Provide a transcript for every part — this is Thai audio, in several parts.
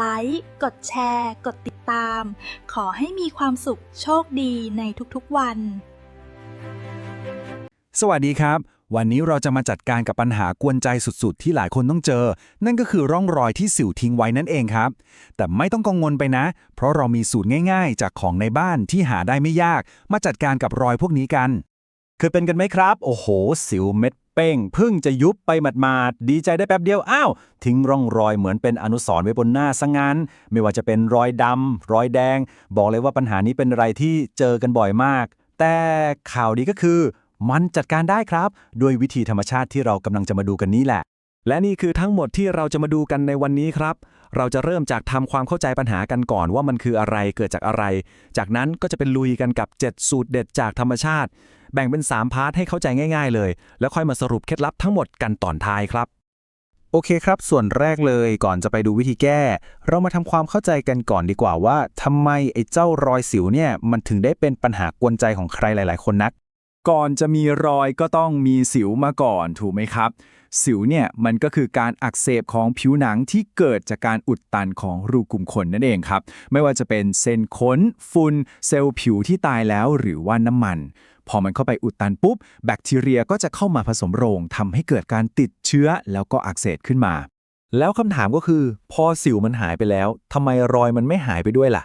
ไลค์ กดแชร์ กดติดตาม ขอให้มีความสุขโชคดีในทุกๆวัน สวัสดีครับ วันนี้เราจะมาจัดการกับปัญหากวนใจสุดๆ ที่หลายคนต้องเจอ นั่นก็คือร่องรอยที่สิวทิ้งไว้นั่นเองครับ แต่ไม่ต้องกังวลไปนะ เพราะเรามีสูตรง่ายๆ จากของในบ้านที่หาได้ไม่ยาก มาจัดการกับรอยพวกนี้กัน เคยเป็นกันไหมครับ โอ้โห สิวเม็ด เป้งเพิ่งจะยุบไปหมาดๆดีใจได้แป๊บเดียวอ้าวทิ้งร่องรอยเหมือนเป็นอนุสรณ์ไว้บนหน้าซะงั้น ไม่ว่าจะเป็นรอยดำรอยแดง บอกเลยว่าปัญหานี้เป็นอะไรที่เจอกันบ่อยมาก แต่ข่าวดีก็คือ มันจัดการได้ครับ ด้วยวิธีธรรมชาติที่เรากำลังจะมาดูกันนี้แหละ และนี่คือทั้งหมดที่เราจะมาดูกันในวันนี้ครับ เราจะเริ่มจากทำความเข้าใจปัญหากันก่อนว่ามันคืออะไรเกิดจากอะไร จากนั้นก็จะเป็นลุยกันกับ 7 สูตรเด็ดจากธรรมชาติ แบ่งเป็น 3 พาร์ทให้เข้าใจง่าย ๆ เลย แล้วค่อยมาสรุปเคล็ดลับทั้งหมดกันตอนท้ายครับ โอเคครับ ส่วนแรกเลยก่อนจะไปดูวิธีแก้ เรามาทำความเข้าใจกันก่อนดีกว่าว่าทำไมไอ้เจ้ารอยสิวเนี่ยมันถึงได้เป็นปัญหากวนใจของใครหลาย ๆ คนนัก ก่อนจะมีรอยก็ต้องมีสิวมาก่อนถูกไหมครับ สิวเนี่ยมันก็คือการอักเสบของผิวหนังที่เกิดจากการอุดตันของรูขุมขนนั่นเองครับ ไม่ว่าจะเป็นเส้นขนฝุ่นเซลล์ผิวที่ตายแล้วหรือว่าน้ำมัน พอมันเข้าไปอุดตันปุ๊บ แบคทีเรียก็จะเข้ามาผสมโรงทำให้เกิดการติดเชื้อแล้วก็อักเสบขึ้นมา แล้วคำถามก็คือ พอสิวมันหายไปแล้วทำไมรอยมันไม่หายไปด้วยล่ะ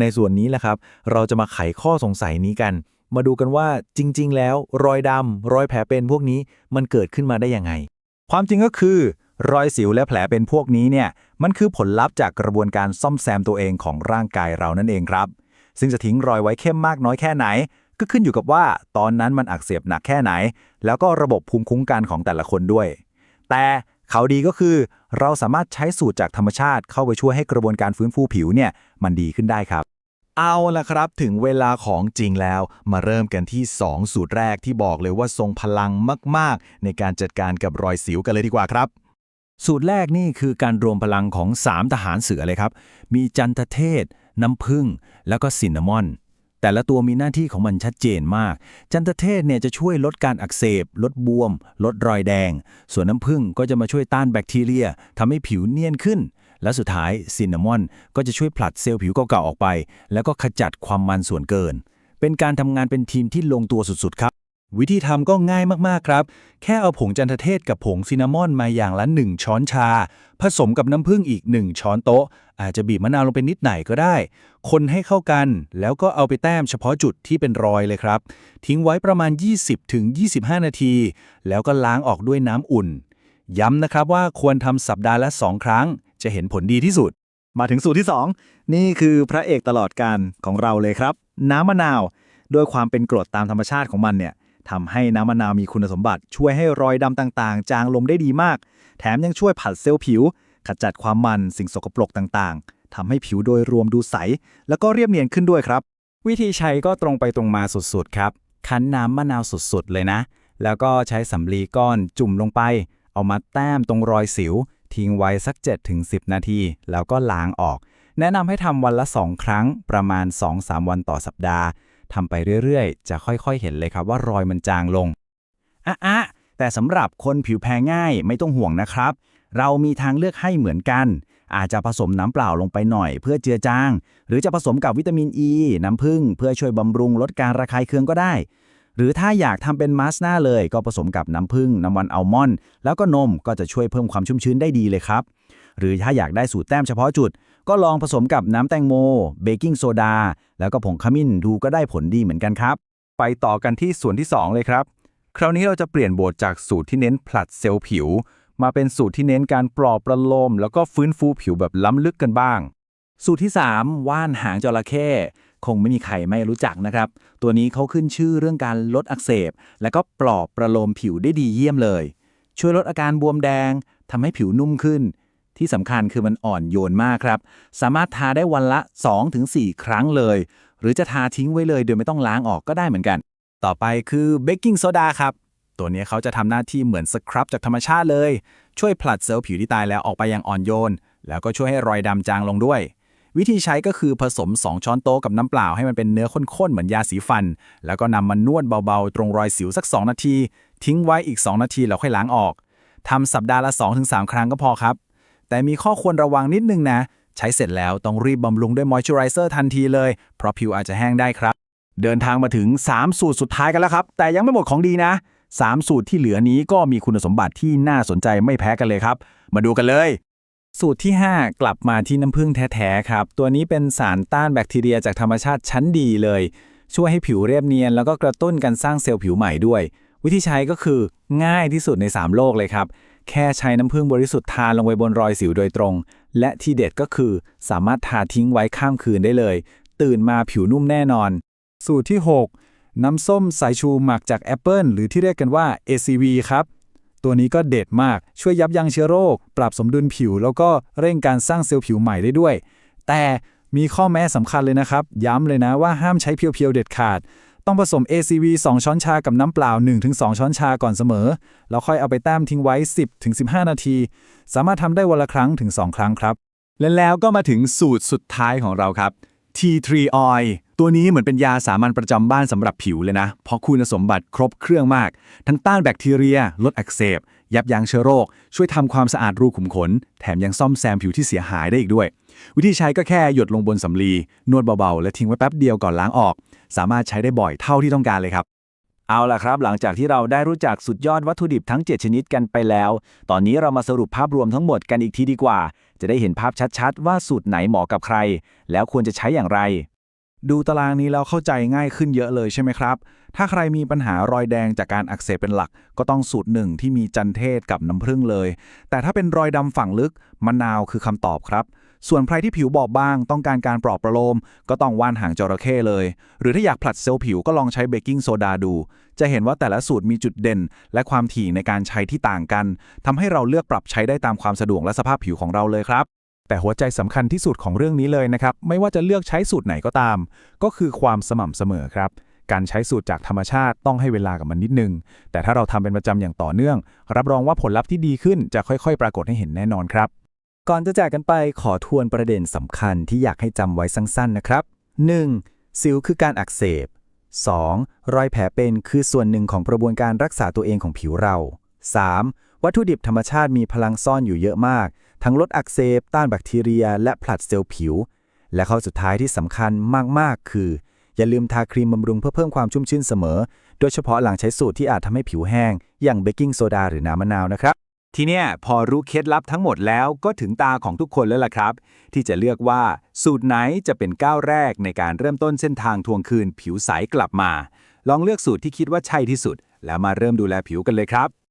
ในส่วนนี้แหละครับ เราจะมาไขข้อสงสัยนี้กัน มาดูกันว่าจริง ๆ แล้วรอยดำรอยแผลเป็นพวกนี้มันเกิดขึ้นมาได้ยังไง ความจริงก็คือ รอยสิวและแผลเป็นพวกนี้เนี่ยมันคือผลลัพธ์จากกระบวนการซ่อมแซมตัวเองของร่างกายเรานั่นเองครับ ซึ่งจะทิ้งรอยไว้เข้มมากน้อยแค่ไหน ก็ขึ้นอยู่กับว่าตอนนั้นมันอักเสบหนักแค่ไหน แล้วก็ระบบภูมิคุ้มกันของแต่ละคนด้วย แต่ข่าวดีก็คือ เราสามารถใช้สูตรจากธรรมชาติเข้าไปช่วยให้กระบวนการฟื้นฟูผิวเนี่ยมันดีขึ้นได้ครับ เอาละครับ ถึงเวลาของจริงแล้ว มาเริ่มกันที่ 2 สูตรแรกที่บอกเลยว่าทรงพลังมาก ๆ ในการจัดการกับรอยสิวกันเลยดีกว่าครับ สูตรแรกนี่คือการรวมพลังของ 3 ทหารเสือเลยครับ มีจันทเทศ น้ำผึ้งแล้วก็ซินนามอน แต่ละตัวมีหน้าที่ของมันชัดเจนมาก จันทเทศเนี่ยจะช่วยลดการอักเสบ ลดบวม ลดรอยแดง ส่วนน้ำผึ้งก็จะมาช่วยต้านแบคทีเรียทำให้ผิวเนียนขึ้น และสุดท้ายซินนามอนก็จะช่วยผลัดเซลล์ผิวเก่าๆออกไป แล้วก็ขจัดความมันส่วนเกิน เป็นการทำงานเป็นทีมที่ลงตัวสุดๆครับวิธีทำก็ง่ายมาก ๆ ครับ แค่เอาผงจันทเทศกับผงซินนามอนมาอย่างละ 1 ช้อนชา ผสมกับน้ำผึ้งอีก 1 ช้อนโต๊ะ อาจจะบีบมะนาวลงไปนิดหน่อยก็ได้ คนให้เข้ากัน แล้วก็เอาไปแต้มเฉพาะจุดที่เป็นรอยเลยครับ ทิ้งไว้ประมาณ 20-25 นาที แล้วก็ล้างออกด้วยน้ำอุ่น ย้ำนะครับว่าควรทำสัปดาห์ละ 2 ครั้ง จะเห็นผลดีที่สุด มาถึงสูตรที่ 2 นี่คือพระเอกตลอดการของเราเลยครับ น้ำมะนาวด้วยความเป็นกรดตามธรรมชาติของมันเนี่ยทำให้น้ำมะนาวมีคุณสมบัติช่วยให้รอยดำต่างๆ จางลงได้ดีมาก แถมยังช่วยผัดเซลล์ผิว ขจัดความมันสิ่งสกปรกต่างๆทำให้ผิวโดยรวมดูใส แล้วก็เรียบเนียนขึ้นด้วยครับ วิธีใช้ก็ตรงไปตรงมาสุดๆครับ คั้นน้ำมะนาวสุดๆเลยนะ แล้วก็ใช้สำลีก้อนจุ่มลงไป เอามาแต้มตรงรอยสิว ทิ้งไว้สัก 7-10 นาที แล้วก็ล้างออก แนะนำให้ทำวันละ 2 ครั้งประมาณ 2-3 วันต่อสัปดาห์ทำไปเรื่อยๆ จะค่อยๆ เห็นเลยครับว่ารอยมันจางลงอะอะแต่สำหรับคนผิวแพ้ง่ายไม่ต้องห่วงนะครับ เรามีทางเลือกให้เหมือนกัน อาจจะผสมน้ำเปล่าลงไปหน่อยเพื่อเจือจาง หรือจะผสมกับวิตามินอ e, ีน้ำผึ้งเพื่อช่วยบำรุงลดการระคายเคืองก็ได้ หรือถ้าอยากทำเป็นมาสหน้าเลยก็ผสมกับน้ำผึ้งน้ำมันอัลมอนด์แล้วก็นมก็จะช่วยเพิ่มความชุ่มชื้นได้ดีเลยครับ หรือถ้าอยากได้สูตรแต้มเฉพาะจุด ก็ลองผสมกับน้ำแตงโม เบกกิ้งโซดา แล้วก็ผงขมิ้นดูก็ได้ผลดีเหมือนกันครับ ไปต่อกันที่ส่วนที่ 2 เลยครับ คราวนี้เราจะเปลี่ยนบทจากสูตรที่เน้นผลัดเซลล์ผิว มาเป็นสูตรที่เน้นการปลอบประโลม แล้วก็ฟื้นฟูผิวแบบล้ำลึกกันบ้าง สูตรที่ 3 ว่านหางจระเข้ คงไม่มีใครไม่รู้จักนะครับ ตัวนี้เขาขึ้นชื่อเรื่องการลดอักเสบ และก็ปลอบประโลมผิวได้ดีเยี่ยมเลย ช่วยลดอาการบวมแดงทำให้ผิวนุ่มขึ้น ที่สำคัญคือมันอ่อนโยนมากครับ สามารถทาได้วันละ 2-4 ครั้งเลย หรือจะทาทิ้งไว้เลยโดยไม่ต้องล้างออกก็ได้เหมือนกัน ต่อไปคือเบกกิ้งโซดาครับตัวนี้เขาจะทำหน้าที่เหมือนสครับจากธรรมชาติเลย ช่วยผลัดเซลล์ผิวที่ตายแล้วออกไปอย่างอ่อนโยน แล้วก็ช่วยให้รอยดำจางลงด้วย วิธีใช้ก็คือผสม 2 ช้อนโต๊ะกับน้ำเปล่าให้มันเป็นเนื้อข้นๆ เหมือนยาสีฟัน แล้วก็นำมานนวดเบาๆ ตรงรอยสิวสัก 2 นาที ทิ้งไว้อีก 2 นาทีแล้วค่อยล้างออกทำสัปดาห์ละ 2-3 ครั้งก็พอครับ แต่มีข้อควรระวังนิดนึงนะ ใช้เสร็จแล้วต้องรีบบำรุงด้วยมอยเจอไรเซอร์ทันทีเลย เพราะผิวอาจจะแห้งได้ครับ เดินทางมาถึง 3 สูตรสุดท้ายกันแล้วครับ แต่ยังไม่หมดของดีนะ 3 สูตรที่เหลือนี้ก็มีคุณสมบัติที่น่าสนใจไม่แพ้กันเลยครับ มาดูกันเลย สูตรที่ 5 กลับมาที่น้ำผึ้งแท้ๆครับ ตัวนี้เป็นสารต้านแบคทีเรียจากธรรมชาติชั้นดีเลย ช่วยให้ผิวเรียบเนียน แล้วก็กระตุ้นการสร้างเซลล์ผิวใหม่ด้วย วิธีใช้ก็คือง่ายที่สุดใน 3 โลกเลยครับ แค่ใช้น้ำผึ้งบริสุทธิ์ทาลงไปบนรอยสิวโดยตรง และที่เด็ดก็คือสามารถทาทิ้งไว้ข้ามคืนได้เลย ตื่นมาผิวนุ่มแน่นอน สูตรที่ 6 น้ำส้มสายชูหมักจากแอปเปิลหรือที่เรียกกันว่า ACV ครับ ตัวนี้ก็เด็ดมากช่วยยับยั้งเชื้อโรค ปรับสมดุลผิว แล้วก็เร่งการสร้างเซลล์ผิวใหม่ได้ด้วย แต่มีข้อแม้สำคัญเลยนะครับ ย้ำเลยนะว่าห้ามใช้เพียวๆเด็ดขาด ต้องผสม ACV 2 ช้อนชากับน้ำเปล่า 1-2 ช้อนชาก่อนเสมอ แล้วค่อยเอาไปแต้มทิ้งไว้ 10-15 นาที สามารถทำได้วันละครั้งถึง 2 ครั้งครับ และแล้วก็มาถึงสูตรสุดท้ายของเราครับ T3 Oil ตัวนี้เหมือนเป็นยาสามัญประจำบ้านสำหรับผิวเลยนะ เพราะคุณสมบัติครบเครื่องมาก ทั้งต้านแบคทีเรีย ลดอักเสบ ยับยั้งเชื้อโรค ช่วยทำความสะอาดรูขุมขน แถมยังซ่อมแซมผิวที่เสียหายได้อีกด้วย วิธีใช้ก็แค่หยดลงบนสำลี นวดเบาๆ และทิ้งไว้แป๊บเดียวก่อนล้างออก สามารถใช้ได้บ่อยเท่าที่ต้องการเลยครับเอาล่ะครับ หลังจากที่เราได้รู้จักสุดยอดวัตถุดิบทั้ง 7 ชนิดกันไปแล้ว ตอนนี้เรามาสรุปภาพรวมทั้งหมดกันอีกทีดีกว่า จะได้เห็นภาพชัดๆ ว่าสูตรไหนเหมาะกับใคร แล้วควรจะใช้อย่างไร ดูตารางนี้แล้วเข้าใจง่ายขึ้นเยอะเลยใช่ไหมครับ ถ้าใครมีปัญหารอยแดงจากการอักเสบเป็นหลัก ก็ต้องสูตรหนึ่งที่มีจันเทศกับน้ำผึ้งเลย แต่ถ้าเป็นรอยดำฝังลึกมะนาวคือคำตอบครับ ส่วนใครที่ผิวบอบบาง ต้องการการปลอบประโลม ก็ต้องว่านหางจระเข้เลย หรือถ้าอยากผลัดเซลล์ผิวก็ลองใช้เบกกิ้งโซดาดู จะเห็นว่าแต่ละสูตรมีจุดเด่น และความถี่ในการใช้ที่ต่างกันทำให้เราเลือกปรับใช้ได้ตามความสะดวกและสภาพผิวของเราเลยครับ แต่หัวใจสำคัญที่สุดของเรื่องนี้เลยนะครับ ไม่ว่าจะเลือกใช้สูตรไหนก็ตาม ก็คือความสม่ำเสมอครับ การใช้สูตรจากธรรมชาติต้องให้เวลากับมันนิดนึง แต่ถ้าเราทำเป็นประจำอย่างต่อเนื่อง รับรองว่าผลลัพธ์ที่ดีขึ้นจะค่อย ๆ ปรากฏให้เห็นแน่นอนครับ ก่อนจะจากกันไปขอทวนประเด็นสำคัญที่อยากให้จำไว้สั้นๆนะครับ 1. สิวคือการอักเสบ 2. รอยแผลเป็นคือส่วนหนึ่งของกระบวนการรักษาตัวเองของผิวเรา 3. วัตถุดิบธรรมชาติมีพลังซ่อนอยู่เยอะมาก ทั้งลดอักเสบ ต้านแบคทีเรีย และผลัดเซลล์ผิว และข้อสุดท้ายที่สำคัญมาก ๆ คือ อย่าลืมทาครีมบำรุงเพื่อเพิ่มความชุ่มชื่นเสมอ โดยเฉพาะหลังใช้สูตรที่อาจทำให้ผิวแห้ง อย่างเบกกิ้งโซดาหรือน้ำมะนาวนะครับ ทีเนี้ยพอรู้เคล็ดลับทั้งหมดแล้วก็ถึงตาของทุกคนแล้วล่ะครับ ที่จะเลือกว่าสูตรไหนจะเป็นก้าวแรกในการเริ่มต้นเส้นทางทวงคืน ผิวใสกลับมา ลองเลือกสูตรที่คิดว่าใช่ที่สุด แล้วมาเริ่มดูแลผิวกันเลยครับ